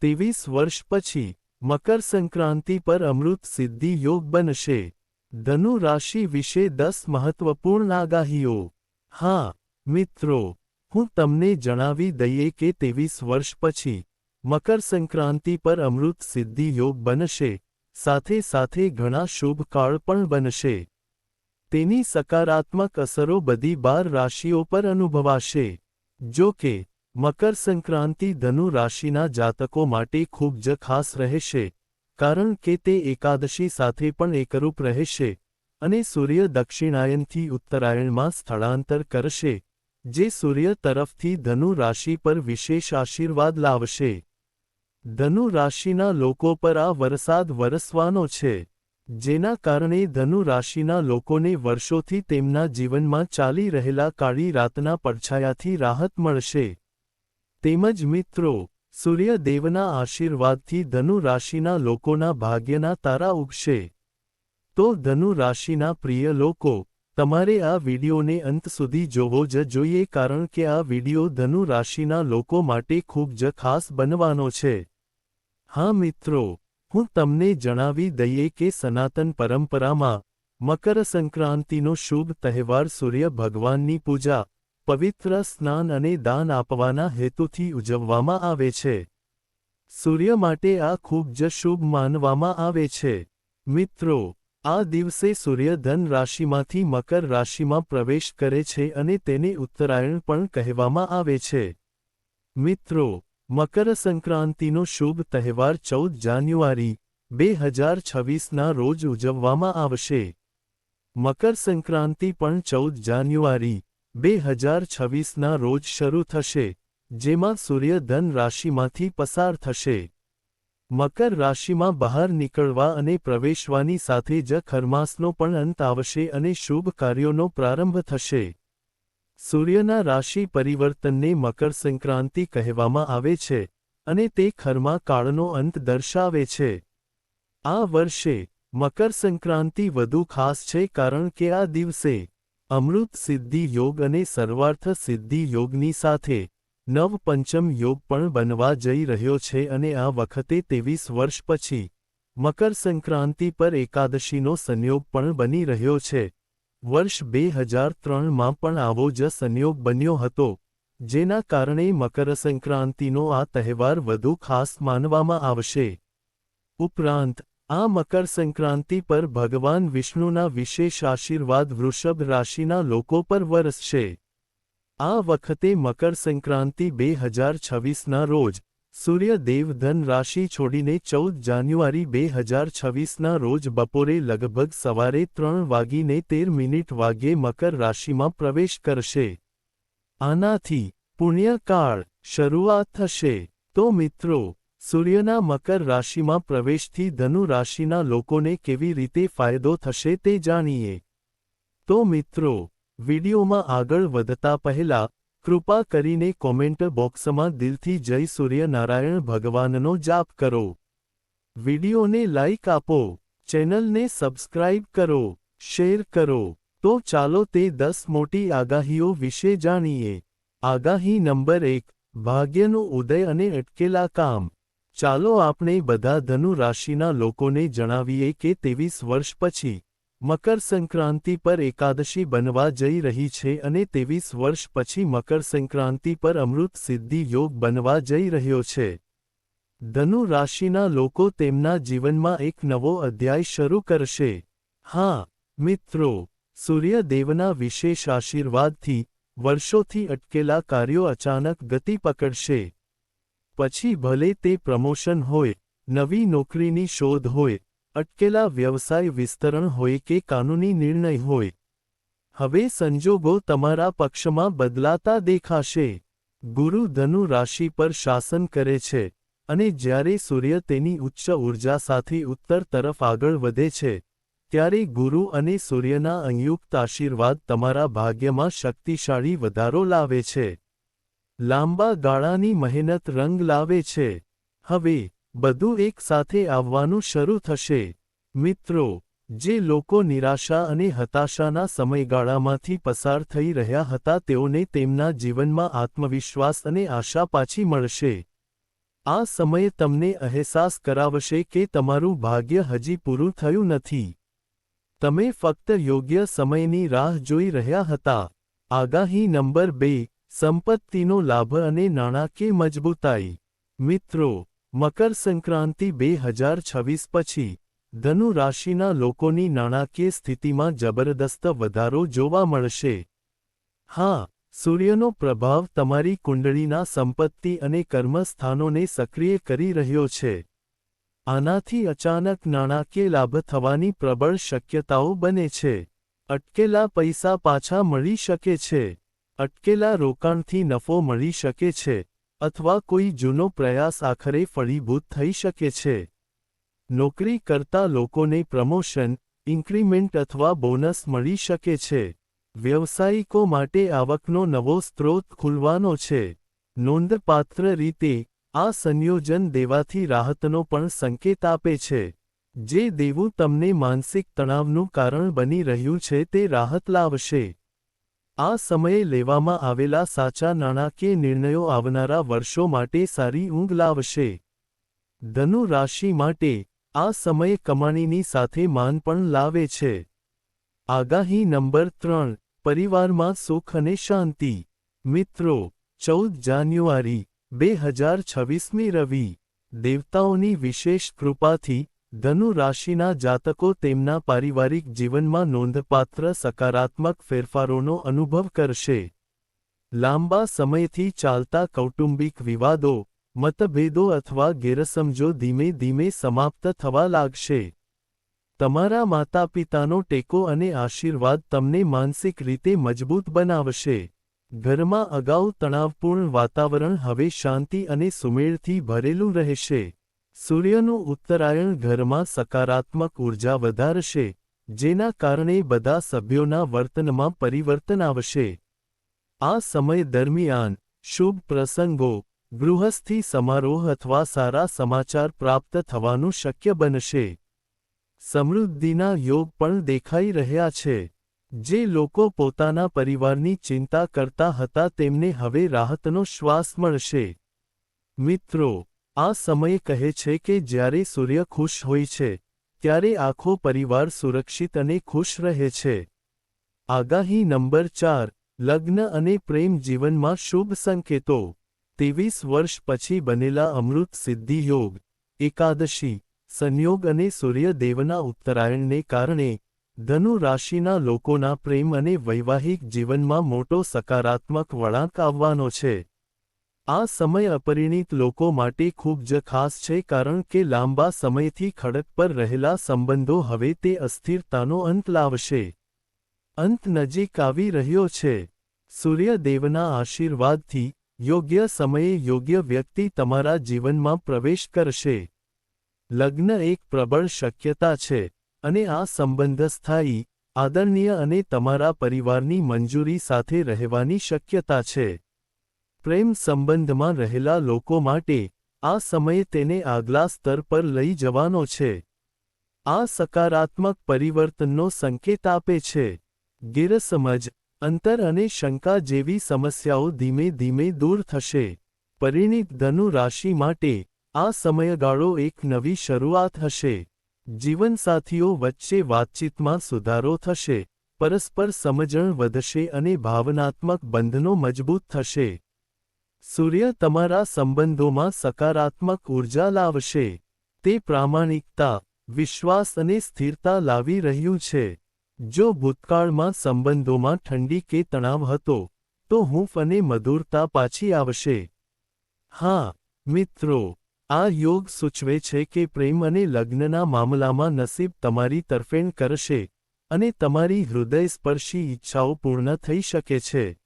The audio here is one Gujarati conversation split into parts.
ત્રેવીસ વર્ષ પછી, મકર સંક્રાંતિ પર અમૃત સિદ્ધિ યોગ બનશે. ધનુ રાશિ વિશે દસ મહત્વપૂર્ણ આગાહીઓ. હા, મિત્રો, હું તમને જણાવી દઈએ કે ત્રેવીસ વર્ષ પછી, મકર સંક્રાંતિ પર અમૃત સિદ્ધિ યોગ બનશે. સાથે સાથે ઘણા શુભકાળ પણ બનશે. તેની સકારાત્મક અસરો બધી બાર રાશિઓ પર અનુભવાશે. જો કે મકર સંક્રાંતિ ધનુ રાશિના જાતકો માટે ખૂબ જ ખાસ રહેશે, કારણ કે તે એકાદશી સાથે પણ એકરૂપ રહેશે અને સૂર્ય દક્ષિણાયનથી ઉત્તરાયણમાં સ્થળાંતર કરશે, જે સૂર્ય તરફથી ધનુ રાશિ પર વિશેષ આશીર્વાદ લાવશે. ધનુ રાશિના લોકો પર આ વરસાદ વરસવાનો છે, જેના કારણે ધનુ રાશિના લોકોને વર્ષોથી તેમના જીવનમાં ચાલી રહેલા કાળી રાતના પડછાયાથી રાહત મળશે. તેમજ મિત્રો, સૂર્યદેવના આશીર્વાદથી ધનુ રાશિના લોકોના ભાગ્યના તારા ઉગશે. તો ધનુ રાશિના પ્રિય લોકો, તમારે આ વિડીયોને અંત સુધી જોવો જ જોઈએ કારણ કે આ વિડિયો ધનુ રાશિના લોકો માટે ખૂબ જ ખાસ બનવાનો છે. હા મિત્રો, હું તમને જણાવી દઈએ કે સનાતન પરંપરામાં મકર સંક્રાંતિનો શુભ તહેવાર સૂર્ય ભગવાનની પૂજા પવિત્ર સ્નાન અને દાન આપવાના હેતુથી ઉજવવામાં આવે છે. સૂર્ય માટે આ ખૂબ જ શુભ માનવામાં આવે છે. મિત્રો, આ દિવસે સૂર્ય ધન રાશિમાંથી મકર રાશિમાં પ્રવેશ કરે છે અને તેને ઉત્તરાયણ પણ કહેવામાં આવે છે. મિત્રો, મકર સંક્રાંતિનો શુભ તહેવાર ચૌદ જાન્યુઆરી, બે હજાર છવ્વીસના રોજ ઉજવવામાં આવશે. મકર સંક્રાંતિ પણ ચૌદ જાન્યુઆરી બે હજાર છવ્વીસના રોજ શરૂ થશે, જેમાં સૂર્ય ધન રાશિમાંથી પસાર થશે. મકર રાશિમાં બહાર નીકળવા અને પ્રવેશવાની સાથે જ ખરમાસનો પણ અંત આવશે અને શુભ કાર્યોનો પ્રારંભ થશે. સૂર્યના રાશિ પરિવર્તનને મકર સંક્રાંતિ કહેવામાં આવે છે અને તે ખરમા કાળનો અંત દર્શાવે છે. આ વર્ષે મકર સંક્રાંતિ વધુ ખાસ છે કારણ કે આ દિવસે અમૃત સિદ્ધિ યોગ અને સર્વાર્થ સિદ્ધિ યોગની સાથે નવ પંચમ યોગ પણ બનવા જઈ રહ્યો છે અને આ વખતે ત્રેવીસ વર્ષ પછી મકર સંક્રાંતિ પર એકાદશીનો સંયોગ પણ બની રહ્યો છે. વર્ષ બે હજાર ત્રણમાં પણ આવો જ સંયોગ બન્યો હતો, જેના કારણે મકર સંક્રાંતિનો આ તહેવાર વધુ ખાસ માનવામાં આવશે. ઉપરાંત આ મકર સંક્રાંતિ પર ભગવાન વિષ્ણુના વિશેષ આશીર્વાદ વૃષભ રાશિના લોકો પર વરસશે. આ વખતે મકર સંક્રાંતિ બે હજાર છવ્વીસના રોજ, સૂર્ય દેવ ધન રાશિ છોડીને ચૌદ જાન્યુઆરી બે હજાર છવ્વીસના રોજ બપોરે લગભગ સવારે ત્રણ વાગીને તેર મિનિટ વાગ્યે મકર રાશિમાં પ્રવેશ કરશે. આનાથી પુણ્યકાળ શરૂઆત થશે. તો મિત્રો સૂર્યના મકર રાશિમાં પ્રવેશથી ધનુ રાશિના લોકોને કેવી રીતે ફાયદો થશે તે જાણીએ. તો મિત્રો, વિડીયોમાં આગળ વધતા પહેલા, કૃપા કરીને કોમેન્ટ બોક્સમાં દિલથી જય સૂર્યનારાયણ ભગવાનનો જાપ કરો. વિડિયોને લાઇક આપો, ચેનલને સબસ્ક્રાઇબ કરો, શેર કરો. તો ચાલો તે દસ મોટી આગાહીઓ વિશે જાણીએ. આગાહી નંબર એક, ભાગ્યનો ઉદય અને અટકેલા કામ. ચાલો આપણે બધા ધનુ રાશિના લોકોને જણાવીએ કે ત્રેવીસ વર્ષ પછી મકર સંક્રાંતિ પર એકાદશી બનવા જઈ રહી છે અને ત્રેવીસ વર્ષ પછી મકર સંક્રાંતિ પર અમૃત સિદ્ધિ યોગ બનવા જઈ રહ્યો છે. ધનુ રાશિના લોકો તેમના જીવનમાં એક નવો અધ્યાય શરૂ કરશે. હા, મિત્રો, સૂર્યદેવના વિશેષ આશીર્વાદથી વર્ષોથી અટકેલા કાર્યો અચાનક ગતિ પકડશે. પછી ભલે તે પ્રમોશન હોય, નવી નોકરીની શોધ હોય, અટકેલા વ્યવસાય વિસ્તરણ હોય કે કાનૂની નિર્ણય હોય. હવે સંજોગો તમારા પક્ષમાં બદલાતા દેખાશે. ગુરુ ધનુ રાશિ પર શાસન કરે છે અને જ્યારે સૂર્ય તેની ઉચ્ચ ઊર્જા સાથે ઉત્તર તરફ આગળ વધે છે, ત્યારે ગુરુ અને સૂર્યના અંયુક્ત આશીર્વાદ તમારા ભાગ્યમાં શક્તિશાળી વધારો લાવે છે. લાંબા ગાળાની મહેનત રંગ લાવે છે. હવે, બધું એકસાથે આવવાનું શરૂ થશે. મિત્રો, જે લોકો નિરાશા અને હતાશાના સમયગાળામાંથી પસાર થઈ રહ્યા હતા તેઓને તેમના જીવનમાં આત્મવિશ્વાસ અને આશા પાછી મળશે. આ સમયે તમને અહેસાસ કરાવશે કે તમારું ભાગ્ય હજી પૂરું થયું નથી. તમે ફક્ત યોગ્ય સમયની રાહ જોઈ રહ્યા હતા. આગાહી નંબર બે સંપત્તિનો લાભ અને નાણાકીય મજબૂતાઈ. મિત્રો, મકર સંક્રાંતિ બે હજાર છવ્વીસ પછી, ધનુ રાશિના લોકોની નાણાકીય સ્થિતિમાં જબરદસ્ત વધારો જોવા મળશે. હા, સૂર્યનો પ્રભાવ તમારી કુંડળીના સંપત્તિ અને કર્મસ્થાનોને સક્રિય કરી રહ્યો છે. આનાથી અચાનક નાણાકીય લાભ થવાની પ્રબળ શક્યતાઓ બને છે. અટકેલા પૈસા પાછા મળી શકે છે. અટકેલા રોકાણથી નફો મળી શકે છે અથવા કોઈ જૂનો પ્રયાસ આખરે ફળીભૂત થઈ શકે છે. નોકરી કરતા લોકોને પ્રમોશન, ઇન્ક્રીમેન્ટ અથવા બોનસ મળી શકે છે. વ્યવસાયિકો માટે આવકનો નવો સ્ત્રોત ખુલવાનો છે. નોંધપાત્ર રીતે, આ સંયોજન દેવાથી રાહતનો પણ સંકેત આપે છે. જે દેવું તમને માનસિક તણાવનું કારણ બની રહ્યું છે તે રાહત લાવશે. આ સમયે લેવામાં આવેલા સાચા નાણાકીય નિર્ણયો આવનારા વર્ષો માટે સારી ઊંઘ લાવશે. ધનુ રાશિ માટે આ સમયે કમાણીની સાથે માન પણ લાવે છે. આગાહી નંબર ત્રણ, પરિવારમાં સુખ અને શાંતિ. મિત્રો, ચૌદ જાન્યુઆરી, બે હજાર છવ્વીસમી રવિ. દેવતાઓની વિશેષ કૃપાથી ધનુ રાશિના જાતકો તેમના પારિવારિક જીવનમાં નોંધપાત્ર સકારાત્મક ફેરફારોનો અનુભવ કરશે. લાંબા સમયથી ચાલતા કૌટુંબિક વિવાદો, મતભેદો અથવા ગેરસમજો ધીમે ધીમે સમાપ્ત થવા લાગશે. તમારા માતાપિતાનો ટેકો અને આશીર્વાદ તમને માનસિક રીતે મજબૂત બનાવશે. ઘરમાં અગાઉ તણાવપૂર્ણ વાતાવરણ હવે શાંતિ અને સુમેળથી ભરેલું રહેશે. સૂર્યનું ઉત્તરાયણ ઘરમાં સકારાત્મક ઊર્જા વધારશે, જેના કારણે બધા સભ્યોના વર્તનમાં પરિવર્તન આવશે. આ સમય દરમિયાન શુભ પ્રસંગો, ગૃહસ્થી સમારોહ અથવા સારા સમાચાર પ્રાપ્ત થવાનું શક્ય બનશે. સમૃદ્ધિના યોગ પણ દેખાઈ રહ્યા છે. જે લોકો પોતાના પરિવારની ચિંતા કરતા હતા તેમને હવે રાહતનો શ્વાસ મળશે. મિત્રો આ સમય કહે છે કે જ્યારે સૂર્ય ખુશ હોય છે, ત્યારે આખો પરિવાર સુરક્ષિત અને ખુશ રહે છે. આગાહી નંબર ચાર, લગ્ન અને પ્રેમ જીવનમાં શુભ સંકેતો. ત્રેવીસ વર્ષ પછી બનેલા અમૃત સિદ્ધિ યોગ, એકાદશી, સંયોગ અને સૂર્યદેવના ઉત્તરાયણને કારણે, ધનુ રાશિના લોકોના પ્રેમ અને વૈવાહિક જીવનમાં મોટો સકારાત્મક વળાંક આવવાનો છે. આ સમય અપરિણિત લોકો માટે ખૂબ જ ખાસ છે કારણ કે લાંબા સમયથી ખડક પર રહેલા સંબંધો હવે તે અસ્થિરતાનો અંત લાવશે. અંત નજીક આવી રહ્યો છે. સૂર્યદેવના આશીર્વાદથી યોગ્ય સમયે યોગ્ય વ્યક્તિ તમારા જીવનમાં પ્રવેશ કરશે. લગ્ન એક પ્રબળ શક્યતા છે અને આ સંબંધ સ્થાયી, આદરણીય અને તમારા પરિવારની મંજૂરી સાથે રહેવાની શક્યતા છે. પ્રેમ સંબંધમાં રહેલા લોકો માટે આ સમય તેને આગલા સ્તર પર લઈ જવાનો છે. આ સકારાત્મક પરિવર્તનનો સંકેત આપે છે. ગેરસમજ, અંતર અને શંકા જેવી સમસ્યાઓ ધીમે ધીમે દૂર થશે. પરિણીત ધનુ રાશિ માટે આ સમયગાળો એક નવી શરૂઆત હશે. જીવનસાથીઓ વચ્ચે વાતચીતમાં સુધારો થશે. પરસ્પર સમજણ વધશે અને ભાવનાત્મક બંધનો મજબૂત થશે. સૂર્ય તમારા સંબંધોમાં સકારાત્મક ઊર્જા લાવશે. તે પ્રામાણિકતા, વિશ્વાસ અને સ્થિરતા લાવી રહ્યું છે. જો ભૂતકાળમાં સંબંધોમાં ઠંડી કે તણાવ હતો, તો હૂંફ અને મધુરતા પાછી આવશે. હા, મિત્રો, આ યોગ સૂચવે છે કે પ્રેમ અને લગ્નના મામલામાં નસીબ તમારી તરફેણ કરશે અને તમારી હૃદયસ્પર્શી ઈચ્છાઓ પૂર્ણ થઈ શકે છે.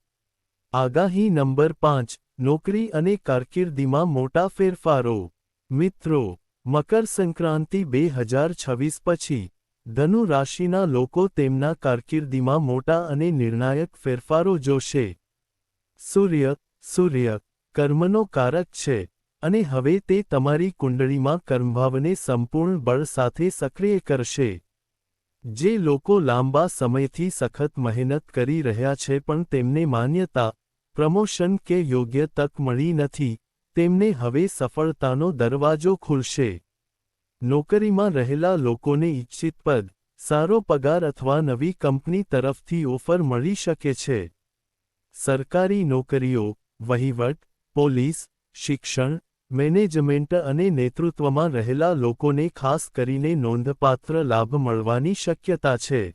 આગાહી નંબર પાંચ. નોકરી અને કારકિર્દીમાં મોટા ફેરફારો. મિત્રો, મકર સંક્રાંતિ બે હજાર છવ્વીસ પછી, ધનુ રાશિના લોકો તેમના કારકિર્દીમાં મોટા અને નિર્ણાયક ફેરફારો જોશે. સૂર્ય સૂર્ય, કર્મનો કારક છે, અને હવે તે તમારી કુંડળીમાં કર્મભાવને સંપૂર્ણ બળ સાથે સક્રિય કરશે. જે લોકો લાંબા સમયથી સખત મહેનત કરી રહ્યા છે પણ તેમને માન્યતા પ્રમોશન કે યોગ્ય તક મળી નથી, તેમને હવે સફળતાનો દરવાજો ખુલશે. નોકરીમાં રહેલા લોકોને ઇચ્છિત પદ, સારો પગાર અથવા નવી કંપની તરફથી ઓફર મળી શકે છે. સરકારી નોકરીઓ, વહીવટ, પોલીસ, શિક્ષણ, મેનેજમેન્ટ અને નેતૃત્વમાં રહેલા લોકોને ખાસ કરીને નોંધપાત્ર લાભ મળવાની શક્યતા છે.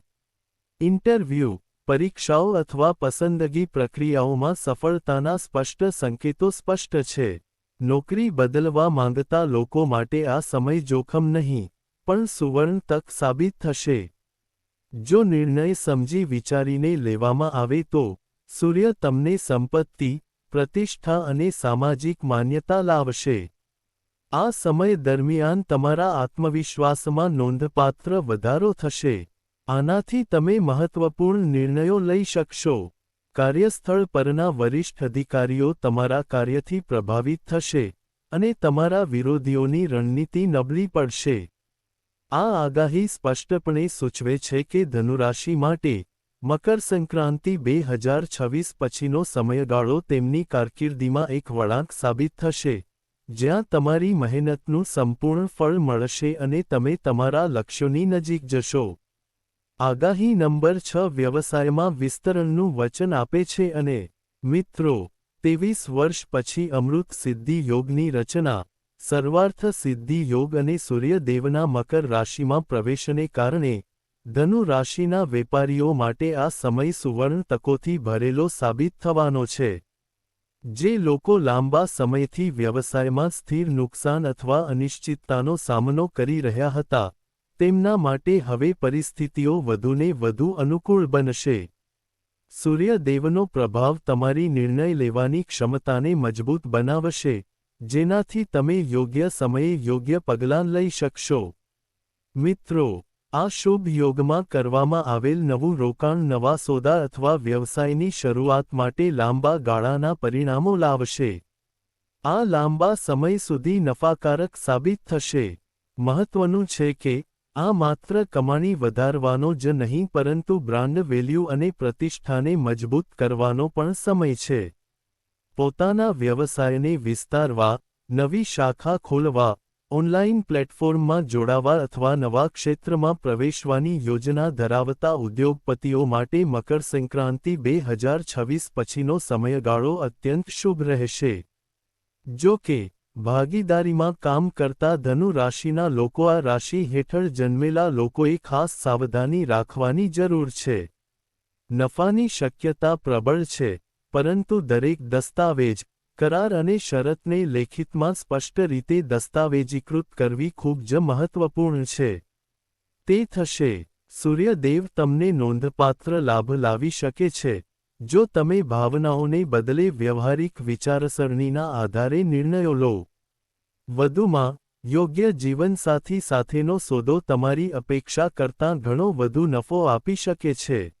ઇન્ટરવ્યૂ પરીક્ષાઓ અથવા પસંદગી પ્રક્રિયાઓમાં સફળતાના સ્પષ્ટ સંકેતો સ્પષ્ટ છે. નોકરી બદલવા માંગતા લોકો માટે આ સમય જોખમ નહીં, પણ સુવર્ણ તક સાબિત થશે. જો નિર્ણય સમજી વિચારીને લેવામાં આવે તો, સૂર્ય તમને સંપત્તિ, પ્રતિષ્ઠા અને સામાજિક માન્યતા લાવશે. આ સમય દરમિયાન તમારા આત્મવિશ્વાસમાં નોંધપાત્ર વધારો થશે. આનાથી તમે મહત્વપૂર્ણ નિર્ણયો લઈ શકશો. કાર્યસ્થળ પરના વરિષ્ઠ અધિકારીઓ તમારા કાર્યથી પ્રભાવિત થશે અને તમારા વિરોધીઓની રણનીતિ નબળી પડશે. આ આગાહી સ્પષ્ટપણે સૂચવે છે કે ધનુરાશિ માટે મકર સંક્રાંતિ બે હજાર છવ્વીસ પછીનો સમયગાળો તેમની કારકિર્દીમાં એક વળાંક સાબિત થશે, જ્યાં તમારી મહેનતનું સંપૂર્ણ ફળ મળશે અને તમે તમારા લક્ષ્યોની નજીક જશો. આગાહી નંબર છ વ્યવસાયમાં વિસ્તરણનું વચન આપે છે અને, મિત્રો, ત્રેવીસ વર્ષ પછી અમૃત સિદ્ધિ યોગની રચના, સર્વાર્થ સિદ્ધિ યોગ અને સૂર્યદેવના મકર રાશિમાં પ્રવેશને કારણે, ધનુ રાશિના વેપારીઓ માટે આ સમય સુવર્ણ તકોથી ભરેલો સાબિત થવાનો છે. જે લોકો લાંબા સમયથી વ્યવસાયમાં સ્થિર નુકસાન અથવા અનિશ્ચિતતાનો સામનો કરી રહ્યા હતા તેમના માટે હવે પરિસ્થિતિઓ વધુને વધુ અનુકૂળ બનશે. સૂર્યદેવનો પ્રભાવ તમારી નિર્ણય લેવાની ક્ષમતાને મજબૂત બનાવશે, જેનાથી તમે યોગ્ય સમયે યોગ્ય પગલાં લઈ શકશો. મિત્રો, આ શુભ યોગમાં કરવામાં આવેલ નવું રોકાણ નવા સોદા અથવા વ્યવસાયની શરૂઆત માટે લાંબા ગાળાના પરિણામો લાવશે. આ લાંબા સમય સુધી નફાકારક સાબિત થશે. મહત્વનું છે કે આ માત્ર કમાણી વધારવાનો જ નહીં, પરંતુ બ્રાન્ડ વેલ્યુ અને પ્રતિષ્ઠાને મજબૂત કરવાનો પણ સમય છે. પોતાના વ્યવસાયને વિસ્તારવા, નવી શાખા ખોલવા ઓનલાઇન પ્લેટફોર્મમાં જોડાવા અથવા નવા ક્ષેત્રમાં પ્રવેશવાની યોજના ધરાવતા ઉદ્યોગપતિઓ માટે મકર સંક્રાંતિ બે હજાર છવ્વીસ પછીનો સમયગાળો અત્યંત શુભ રહેશે. જો કે ભાગીદારીમાં કામ કરતા ધનુ રાશિના લોકો આ રાશિ હેઠળ જન્મેલા લોકોએ ખાસ સાવધાની રાખવાની જરૂર છે. નફાની શક્યતા પ્રબળ છે, પરંતુ દરેક દસ્તાવેજ, કરાર અને શરતને લેખિતમાં સ્પષ્ટ રીતે દસ્તાવેજીકૃત કરવી ખૂબ જ મહત્વપૂર્ણ છે. તે થશે, સૂર્યદેવ તમને નોંધપાત્ર લાભ લાવી શકે છે. જો તમે ભાવનાઓને બદલે વ્યવહારિક વિચારસરણીના આધારે નિર્ણયો લો વધુમાં, યોગ્ય જીવનસાથી સાથેનો સોદો તમારી અપેક્ષા કરતાં ઘણો વધુ નફો આપી શકે છે.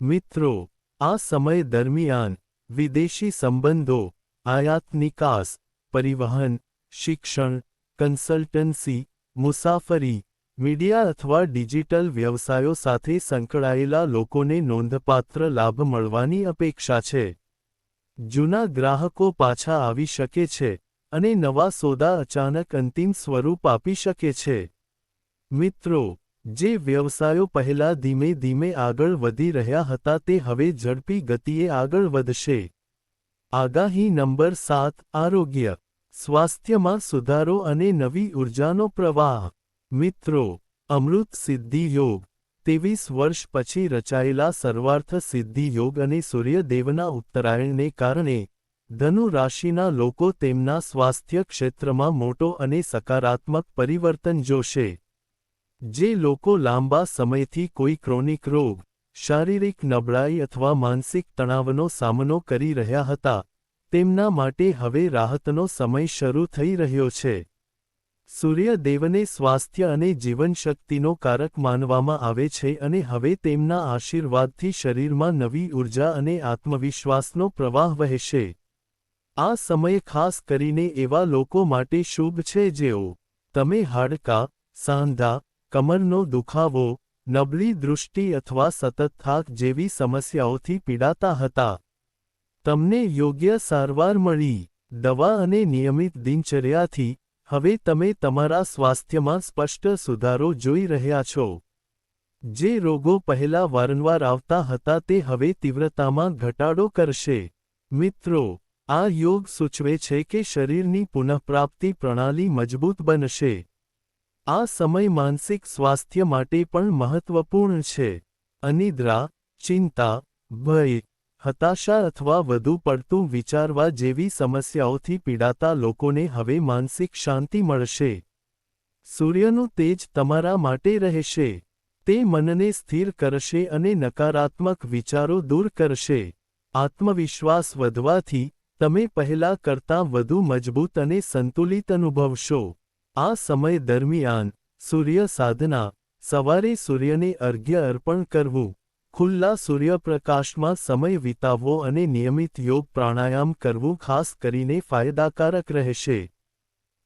મિત્રો, આ સમય દરમિયાન, વિદેશી સંબંધો, આયાત નિકાસ, પરિવહન, શિક્ષણ, કન્સલ્ટન્સી, મુસાફરી, મીડિયા અથવા ડિજિટલ વ્યવસાયો સાથે સંકળાયેલા લોકોને નોંધપાત્ર લાભ મળવાની અપેક્ષા છે. જૂના ગ્રાહકો પાછા આવી શકે છે. અને નવા સોદા અચાનક અંતિમ સ્વરૂપ આપી શકે છે. મિત્રો, જે વ્યવસાયો પહેલા ધીમે ધીમે આગળ વધી રહ્યા હતા તે હવે ઝડપી ગતિએ આગળ વધશે. આગાહી નંબર સાત, આરોગ્ય. સ્વાસ્થ્યમાં સુધારો અને નવી ઉર્જાનો પ્રવાહ. મિત્રો, અમૃત સિદ્ધિ યોગ. ત્રેવીસ વર્ષ પછી રચાયેલા સર્વાર્થ સિદ્ધિ યોગ અને સૂર્યદેવના ઉત્તરાયણને કારણે ધનુ રાશિના લોકો તેમના સ્વાસ્થ્ય ક્ષેત્રમાં મોટો અને સકારાત્મક પરિવર્તન જોશે. જે લોકો લાંબા સમયથી કોઈ ક્રોનિક રોગ, શારીરિક નબળાઈ અથવા માનસિક તણાવનો સામનો કરી રહ્યા હતા, તેમના માટે હવે રાહતનો સમય શરૂ થઈ રહ્યો છે. સૂર્યદેવને સ્વાસ્થ્ય અને જીવનશક્તિનો કારક માનવામાં આવે છે અને હવે તેમના આશીર્વાદથી શરીરમાં નવી ઊર્જા અને આત્મવિશ્વાસનો પ્રવાહ વહેશે. આ સમય ખાસ કરીને એવા લોકો માટે શુભ છે જેઓ તમે હાડકાં, સાંધા, કમરનો દુખાવો, નબળી દૃષ્ટિ અથવા સતત થાક જેવી સમસ્યાઓથી પીડાતા હતા. તમને યોગ્ય સારવાર મળી, દવા અને નિયમિત દિનચર્યાથી હવે તમે તમારા સ્વાસ્થ્યમાં સ્પષ્ટ સુધારો જોઈ રહ્યા છો. જે રોગો પહેલા વારંવાર આવતા હતા તે હવે તીવ્રતામાં ઘટાડો કરશે. મિત્રો આ યોગ સૂચવે છે કે શરીરની પુનઃપ્રાપ્તિ પ્રણાલી મજબૂત બનશે. આ સમય માનસિક સ્વાસ્થ્ય માટે પણ મહત્વપૂર્ણ છે. અનિદ્રા, ચિંતા, ભય, હતાશા અથવા વધુ પડતું વિચારવા જેવી સમસ્યાઓથી પીડાતા લોકોને હવે માનસિક શાંતિ મળશે. સૂર્યનું તેજ તમારા માટે રહેશે. તે મનને સ્થિર કરશે અને નકારાત્મક વિચારો દૂર કરશે. આત્મવિશ્વાસ વધવાથી તમે પહેલા કરતાં વધુ મજબૂત અને સંતુલિત અનુભવશો. આ સમય દરમિયાન સૂર્ય સાધના, સવારે સૂર્યને અર્ઘ્ય અર્પણ કરવું, ખુલ્લા સૂર્યપ્રકાશમાં સમય વિતાવવો અને નિયમિત યોગ પ્રાણાયામ કરવું ખાસ કરીને ફાયદાકારક રહેશે.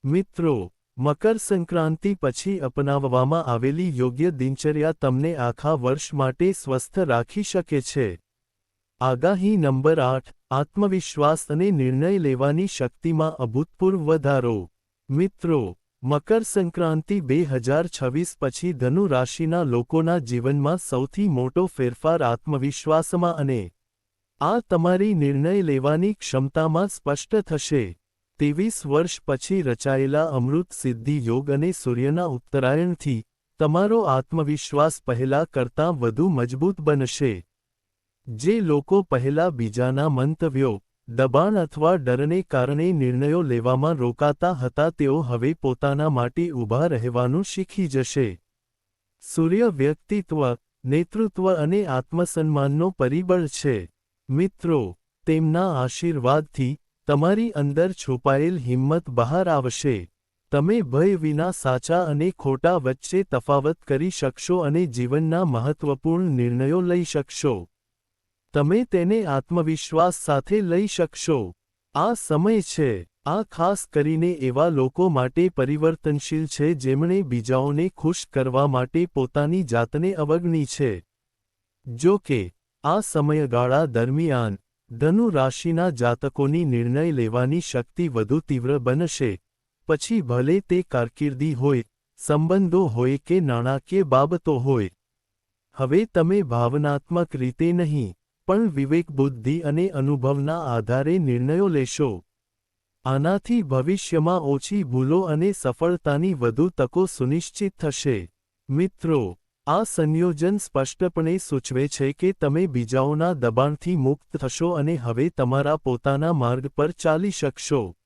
મિત્રો, મકર સંક્રાંતિ પછી અપનાવવામાં આવેલી યોગ્ય દિનચર્યા તમને આખા વર્ષ માટે સ્વસ્થ રાખી શકે છે. આગાહી નંબર આઠ, આત્મવિશ્વાસ અને નિર્ણય લેવાની શક્તિમાં અભૂતપૂર્વ વધારો. મિત્રો, મકર સંક્રાંતિ બે હજાર છવ્વીસ પછી ધનુ રાશિના લોકોના જીવનમાં સૌથી મોટો ફેરફાર આત્મવિશ્વાસમાં અને આ તમારી નિર્ણય લેવાની ક્ષમતામાં સ્પષ્ટ થશે. ત્રેવીસ વર્ષ પછી રચાયેલા અમૃત સિદ્ધિ યોગ અને સૂર્યના ઉત્તરાયણથી તમારો આત્મવિશ્વાસ પહેલા કરતાં વધુ મજબૂત બનશે. જે લોકો પહેલા બીજાના મંતવ્યો, દબાણ અથવા ડરને કારણે નિર્ણયો લેવામાં રોકાતા હતા, તેઓ હવે પોતાના માટે ઊભા રહેવાનું શીખી જશે. સૂર્ય વ્યક્તિત્વ, નેતૃત્વ અને આત્મસન્માનનો પરિબળ છે. મિત્રો, તેમના આશીર્વાદથી તમારી અંદર છુપાયેલ હિંમત બહાર આવશે. તમે ભય વિના સાચા અને ખોટા વચ્ચે તફાવત કરી શકશો અને જીવનના મહત્વપૂર્ણ નિર્ણયો લઈ શકશો. તમે તેને આત્મવિશ્વાસ સાથે લઈ શકશો. આ સમય છે, આ ખાસ કરીને એવા લોકો માટે પરિવર્તનશીલ છે જેમણે બીજાઓને ખુશ કરવા માટે પોતાની જાતને અવગણી છે. જો કે, આ સમયગાળા દરમિયાન, ધનુ રાશિના જાતકોની નિર્ણય લેવાની શક્તિ વધુ તીવ્ર બનશે. પછી ભલે તે કારકિર્દી હોય, સંબંધો હોય કે નાણાકીય બાબતો હોય. હવે તમે ભાવનાત્મક રીતે નહીં પણ વિવેક બુદ્ધિ અને અનુભવના આધારે નિર્ણયો લેશો. આનાથી ભવિષ્યમાં ઓછી ભૂલો અને સફળતાની વધુ તકો સુનિશ્ચિત થશે. મિત્રો, આ સંયોજન સ્પષ્ટપણે સૂચવે છે કે તમે બીજાઓના દબાણથી મુક્ત થશો અને હવે તમારા પોતાના માર્ગ પર ચાલી શકશો.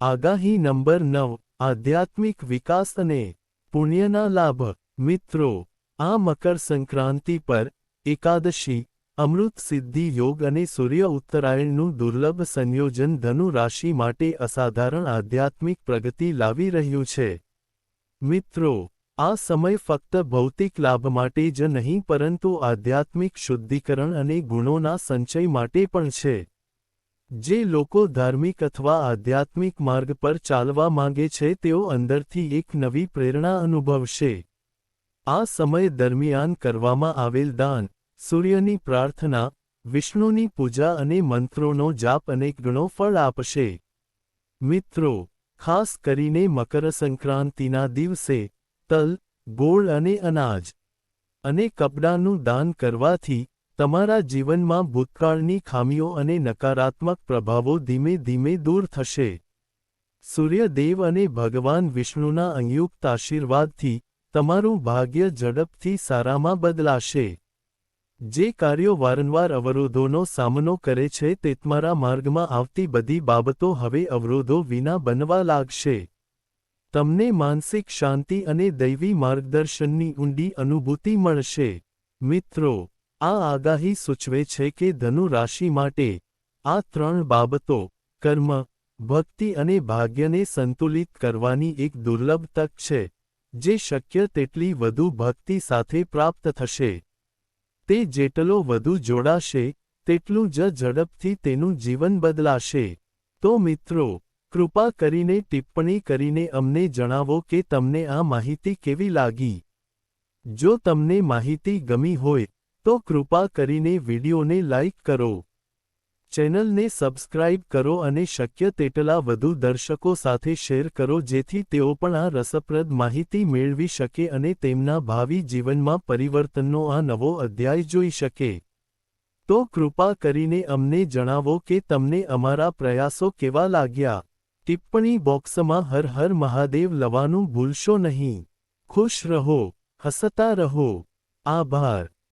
આગાહી નંબર નવ, આધ્યાત્મિક વિકાસ અને પુણ્યના લાભ. મિત્રો, આ મકર સંક્રાંતિ પર એકાદશી અમૃત સિદ્ધિ યોગ અને સૂર્ય ઉત્તરાયણનું દુર્લભ સંયોજન ધનુ રાશિ માટે અસાધારણ આધ્યાત્મિક પ્રગતિ લાવી રહ્યું છે. મિત્રો, આ સમય ફક્ત ભૌતિક લાભ માટે જ નહીં, પરંતુ આધ્યાત્મિક શુદ્ધિકરણ અને ગુણોના સંચય માટે પણ છે. જે લોકો ધાર્મિક અથવા આધ્યાત્મિક માર્ગ પર ચાલવા માંગે છે, તેઓ અંદરથી એક નવી પ્રેરણા અનુભવશે. આ સમય દરમિયાન કરવામાં આવેલ દાન સૂર્યની પ્રાર્થના, વિષ્ણુની પૂજા અને મંત્રોનો જાપ અનેક ગણો ફળ આપશે. મિત્રો, ખાસ કરીને મકર સંક્રાંતિના દિવસે, તલ, ગોળ અને અનાજ અને કપડાનું દાન કરવાથી તમારા જીવનમાં ભૂતકાળની ખામીઓ અને નકારાત્મક પ્રભાવો ધીમે ધીમે દૂર થશે. સૂર્યદેવ અને ભગવાન વિષ્ણુના અંયુક્ત આશીર્વાદથી તમારું ભાગ્ય ઝડપથી સારામાં બદલાશે. જે કાર્યો વારંવાર અવરોધોનો સામનો કરે છે તે તમારા માર્ગમાં આવતી બધી બાબતો હવે અવરોધો વિના બનવા લાગશે. તમને માનસિક શાંતિ અને દૈવી માર્ગદર્શનની ઊંડી અનુભૂતિ મળશે. મિત્રો, આ આગાહી સૂચવે છે કે ધનુ રાશિ માટે આ ત્રણ બાબતો, કર્મ, ભક્તિ અને ભાગ્યને સંતુલિત કરવાની એક દુર્લભ તક છે, જે શક્ય તેટલી વધુ ભક્તિ સાથે પ્રાપ્ત થશે. તે જેટલો વધુ જોડાશે, તેટલું જ ઝડપથી તેનું જીવન બદલાશે. તો મિત્રો, કૃપા કરીને ટિપ્પણી કરીને અમને જણાવો કે તમને આ માહિતી કેવી લાગી. જો તમને માહિતી ગમી હોય, તો કૃપા કરીને વિડીયોને લાઇક કરો. ચેનલને સબસ્ક્રાઇબ કરો અને શક્ય તેટલા વધુ દર્શકો સાથે શેર કરો જેથી તેઓ પણ આ રસપ્રદ માહિતી મેળવી શકે અને તેમના ભાવિ જીવનમાં પરિવર્તનનો આ નવો અધ્યાય જોઈ શકે. તો કૃપા કરીને અમને જણાવો કે તમને અમારા પ્રયાસો કેવા લાગ્યા. ટિપ્પણી બોક્સમાં હર હર મહાદેવ લવાનું ભૂલશો નહીં. ખુશ રહો, હસતા રહો. આભાર.